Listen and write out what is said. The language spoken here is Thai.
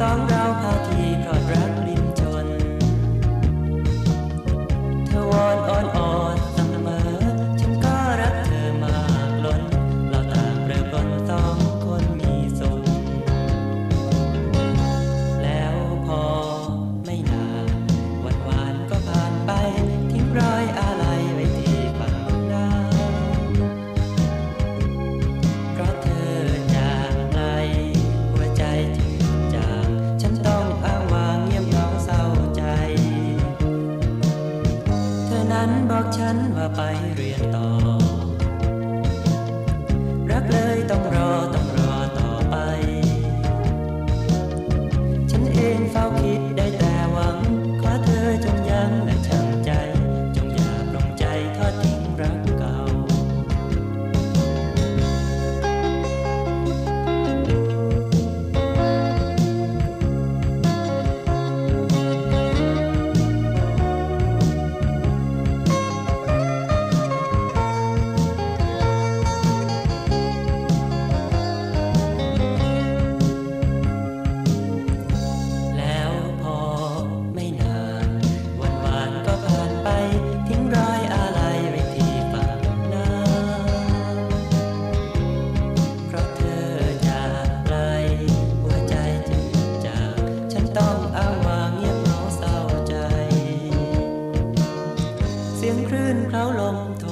สองเราพาทีันบอกฉันว่าไปเรียนต่อ สียงคลื่นเคล้าลมท